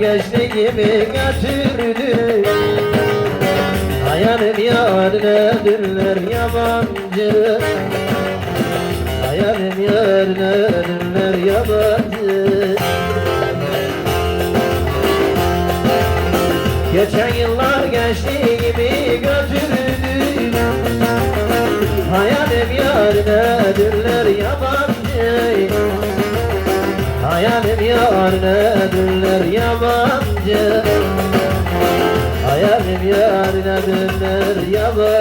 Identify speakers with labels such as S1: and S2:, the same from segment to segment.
S1: gençliğimi götürdü. Hayalim yarine dünler yabancı. Hayalim yarine dünler yabancı. Geçen yıllar gençliğimi götürdü. Hayalim yarine dünler yabancı Hayalim yarine dünler yabancı. Hayalim yarine dünler yabancı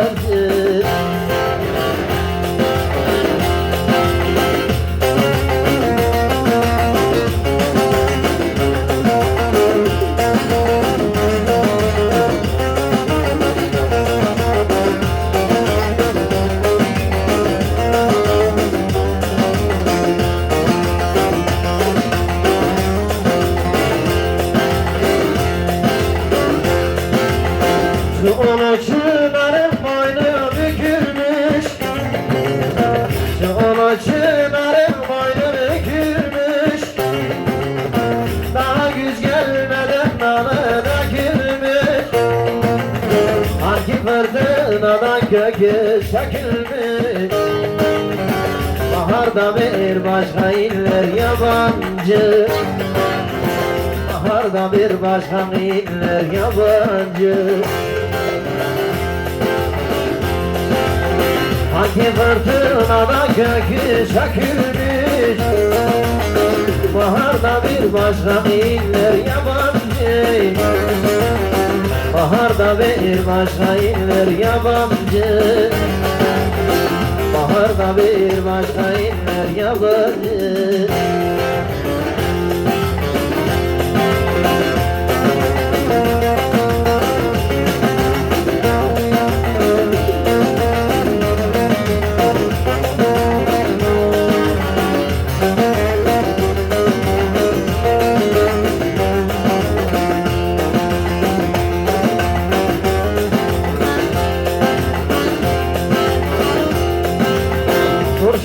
S1: Şu onu çınarın boynu bükülmüş. Şu onu çınarın boynu bükülmüş. Daha güz gelmeden dalı dökülmüş Hangi fırtınadan kökü sökülmüş. Baharda bir başka iller yabancı. Baharda bir başka iller yabancı Hangi fırtınada kökü sökülmüş. Baharda bir başka iller yabancı Baharda bir başka iller yabancı Baharda bir başka iller yabancı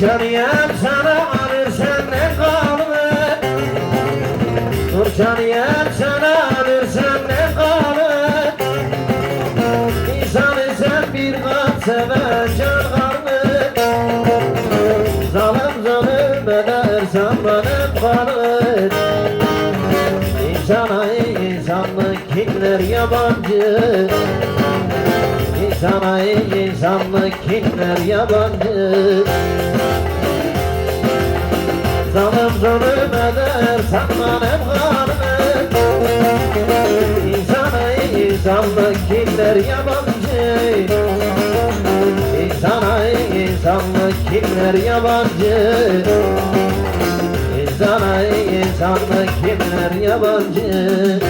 S1: Turşaniyem sana alırsan ne kalır. Turşaniyem sana alırsan ne kalır. İnsanı sen bir kat seven can kalır Zalim zalim edersen benim kalır. İnsana insanlık kimler yabancı İnsana insanlık kimler yabancı? Zalim zulüm eder sanmanım hanım İnsana insanlık kimler yabancı? İnsana insanlık kimler yabancı? İnsana insanlık kimler yabancı